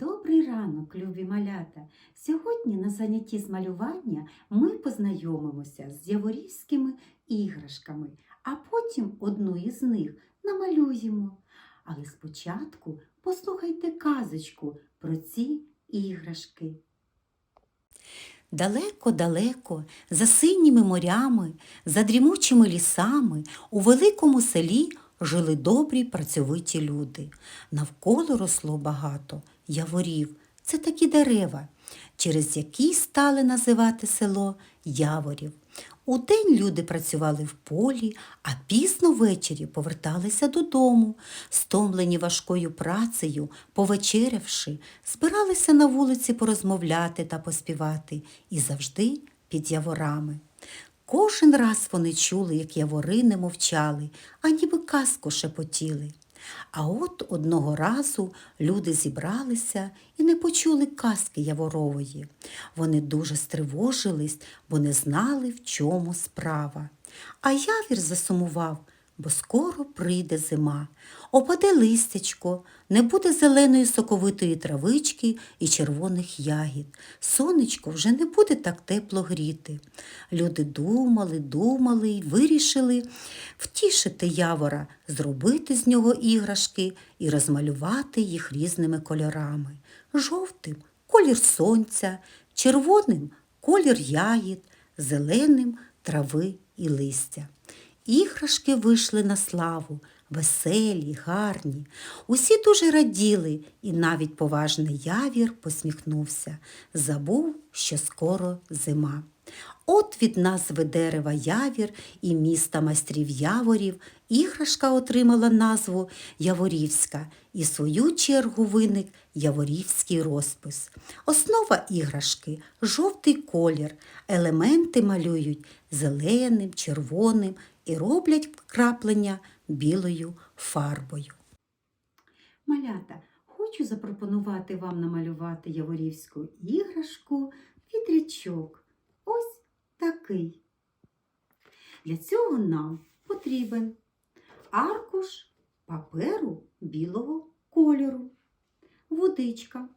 Добрий ранок, любі малята! Сьогодні на занятті з малювання ми познайомимося з яворівськими іграшками, а потім одну із них намалюємо. Але спочатку послухайте казочку про ці іграшки. Далеко-далеко, за синіми морями, за дрімучими лісами, у великому селі жили добрі працьовиті люди. Навколо росло багато яворів. Це такі дерева, через які стали називати село Яворів. Удень люди працювали в полі, а пізно ввечері поверталися додому. Стомлені важкою працею, повечерявши, збиралися на вулиці порозмовляти та поспівати і завжди під яворами. Кожен раз вони чули, як явори не мовчали, а ніби казку шепотіли. А от одного разу люди зібралися і не почули казки Яворової. Вони дуже стривожились, бо не знали, в чому справа. А явір засумував, бо скоро прийде зима. Опаде листячко, не буде зеленої соковитої травички і червоних ягід. Сонечко вже не буде так тепло гріти. Люди думали, думали і вирішили втішити явора, зробити з нього іграшки і розмалювати їх різними кольорами. Жовтим колір сонця, червоним колір ягід, зеленим трави і листя. Іграшки вийшли на славу, веселі, гарні. Усі дуже раділи, і навіть поважний явір посміхнувся, забув, що скоро зима. От від назви дерева явір і міста майстрів яворів іграшка отримала назву Яворівська і свою чергу виник Яворівський розпис. Основа іграшки жовтий колір, елементи малюють зеленим, червоним і роблять вкраплення білою фарбою. Малята, хочу запропонувати вам намалювати яворівську іграшку вітрячок. Ось такий. Для цього нам потрібен аркуш паперу білого кольору, водичка,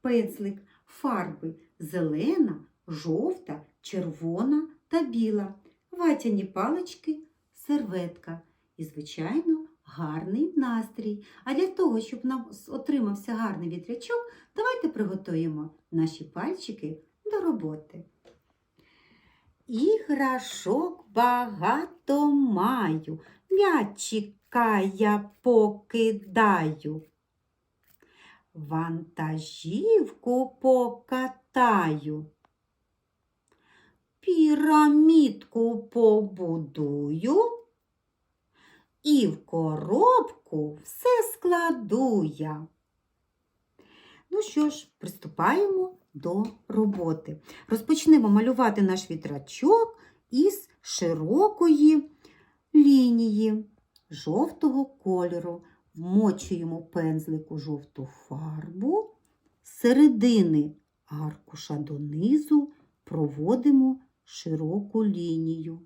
пензлик, фарби зелена, жовта, червона та біла, ватяні палички, серветка і, звичайно, гарний настрій. А для того, щоб нам отримався гарний вітрячок, давайте приготуємо наші пальчики до роботи. Іграшок багато маю, м'ячика я покидаю. Вантажівку покатаю. Пірамідку побудую і в коробку все складу я. Ну що ж, приступаємо до роботи. Розпочнемо малювати наш вітрачок із широкої лінії жовтого кольору. Вмочуємо пензлик у жовту фарбу, з середини аркуша донизу проводимо широку лінію.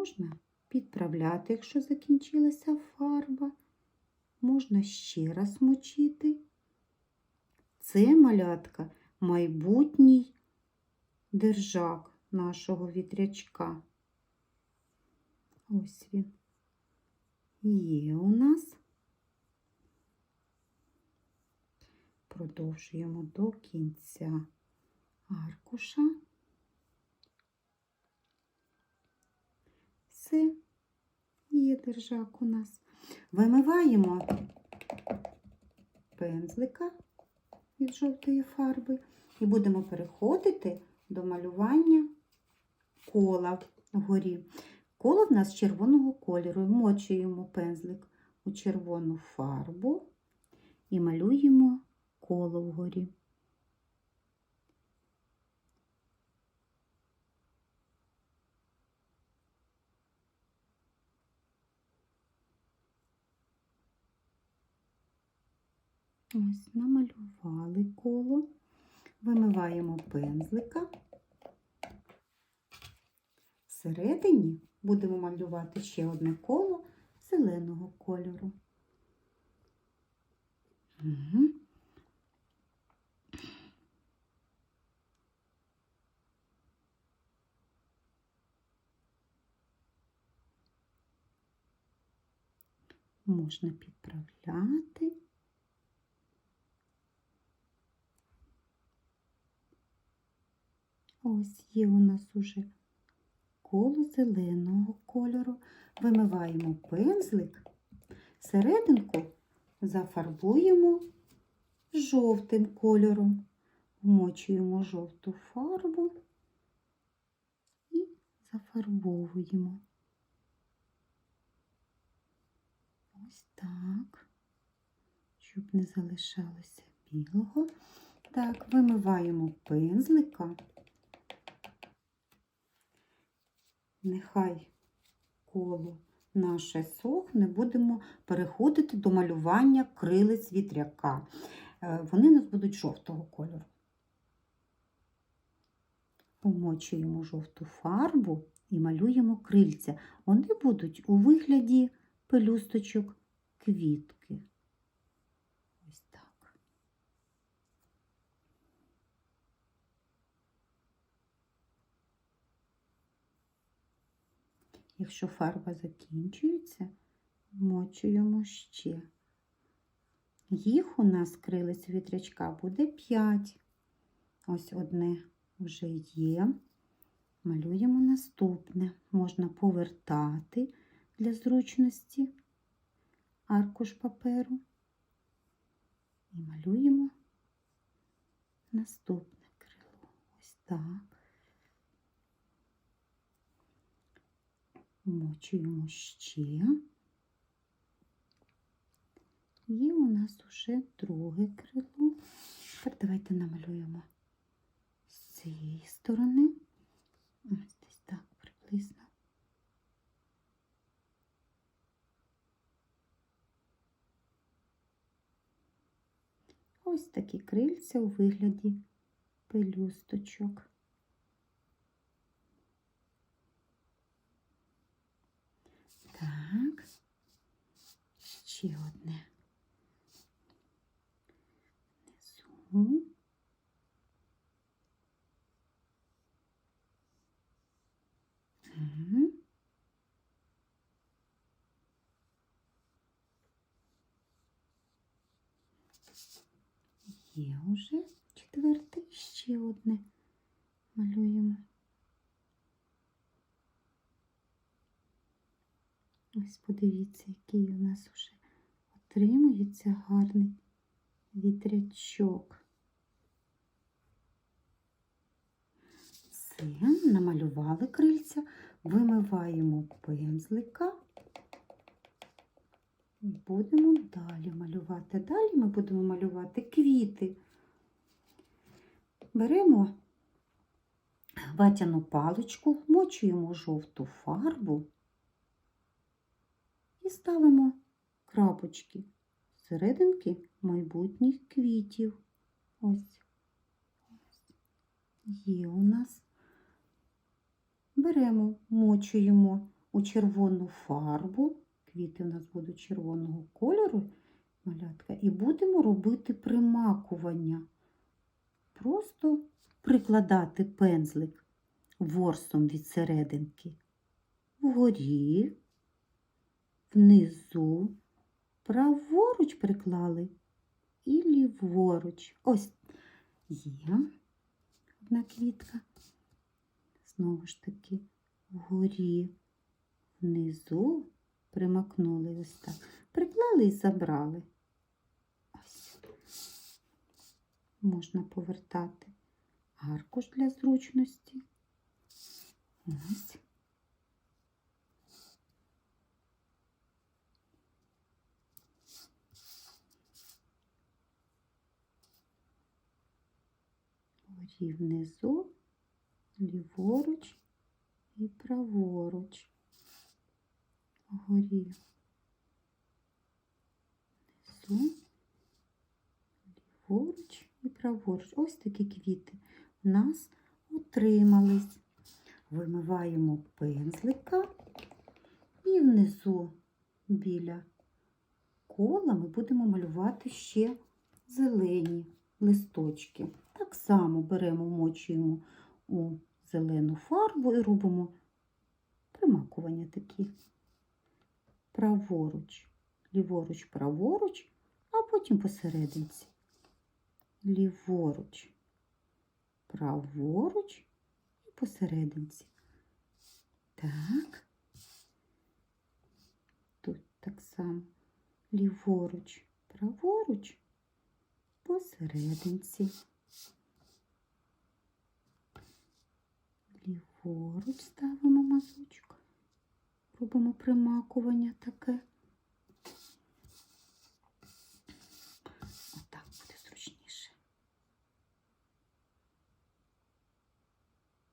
Можна підправляти, якщо закінчилася фарба можна ще раз мочити. Це малятка майбутній держак нашого вітрячка. Ось він є у нас. Продовжуємо до кінця аркуша. Все, є держак у нас. Вимиваємо пензлика від жовтої фарби і будемо переходити до малювання кола вгорі. Коло в нас червоного кольору. Вмочуємо пензлик у червону фарбу і малюємо коло вгорі. Ось намалювали коло, вимиваємо пензлика. Всередині будемо малювати ще одне коло зеленого кольору. Мгм. Можна підправляти. Ось є у нас уже коло зеленого кольору. Вимиваємо пензлик, серединку зафарбуємо жовтим кольором. Вмочуємо жовту фарбу і зафарбовуємо. Ось так, щоб не залишалося білого. Так, вимиваємо пензлика. Нехай коло наше сохне, будемо переходити до малювання крилиць вітряка. Е, Вони у нас будуть жовтого кольору. Помочуємо жовту фарбу і малюємо крильця. Вони будуть у вигляді пелюсточок квітки. Ось так. Якщо фарба закінчується, вмочуємо ще. Їх у нас крилець вітрячка буде 5. Ось одне вже є. Малюємо наступне. Можна повертати для зручності аркуш паперу і малюємо наступне крило. Ось так. Вмочуємо ще. Є у нас уже друге крило. Тепер давайте намалюємо з цієї сторони. Ось десь так приблизно. Ось такі крильця у вигляді пелюсточок. Так, ще одне. Внизу. Є уже четверте, ще одне малюємо. Ось подивіться, який у нас вже отримується гарний вітрячок. Все, намалювали крильця, вимиваємо пензлика. Будемо далі малювати. Далі ми будемо малювати квіти. Беремо ватяну паличку, вмочуємо жовту фарбу і ставимо крапочки серединки майбутніх квітів. Ось. Є у нас. Беремо, мочуємо у червону фарбу. Квіти у нас будуть червоного кольору, малятка, і будемо робити примакування. Просто прикладати пензлик ворсом від серединки вгорі, внизу, праворуч приклали і ліворуч. Ось є одна квітка. Знову ж таки, вгорі, внизу примакнули ось так. Приклали і забрали. Ось. Можна повертати аркуш для зручності. Ось. Вгорі внизу, ліворуч і праворуч. Вгорі внизу, ліворуч і праворуч. Ось такі квіти у нас отримались. Вимиваємо пензлика і внизу біля кола ми будемо малювати ще зелені листочки. Так само беремо, мочуємо у зелену фарбу і робимо примакування такі. Праворуч, ліворуч, праворуч, а потім посерединці. Ліворуч, праворуч і посерединці. Так. Тут так само. Ліворуч, праворуч, посерединці. Ліворуч ставимо мазочок. Робимо примакування таке. Отак буде зручніше.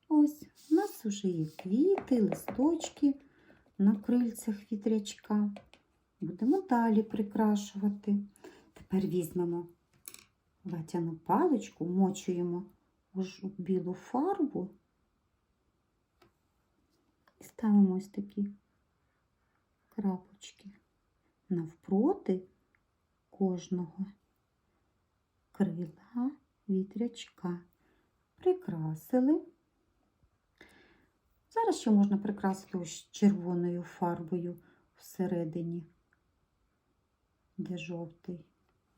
Ось, у нас вже є квіти, листочки на крильцях вітрячка. Будемо далі прикрашувати. Тепер візьмемо ватяну паличку, мочуємо у білу фарбу і ставимо ось такі крапочки навпроти кожного крила вітрячка. Прикрасили. Зараз ще можна прикрасити ось червоною фарбою всередині, де жовтий,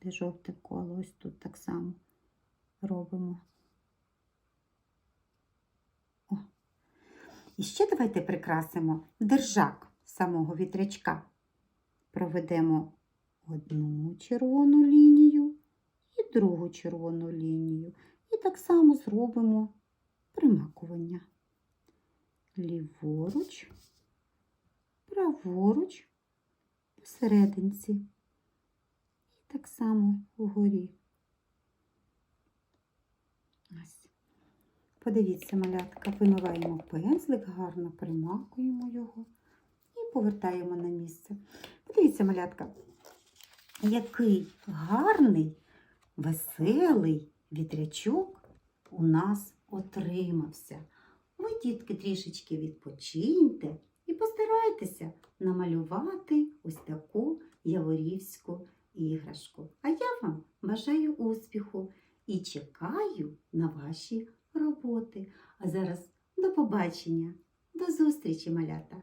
де жовте коло. Ось тут так само робимо. О. І ще давайте прикрасимо держак самого вітрячка. Проведемо одну червону лінію і другу червону лінію. І так само зробимо примакування. Ліворуч, праворуч, посерединці. Так само вгорі. Ось. Подивіться, малятка, вимиваємо пензлик, гарно примакуємо його і повертаємо на місце. Подивіться, малятка, який гарний, веселий вітрячок у нас отримався. Ви, дітки, трішечки відпочиньте і постарайтеся намалювати ось таку яворівську іграшку. А я вам бажаю успіху і чекаю на ваші роботи. А зараз до побачення, до зустрічі, малята!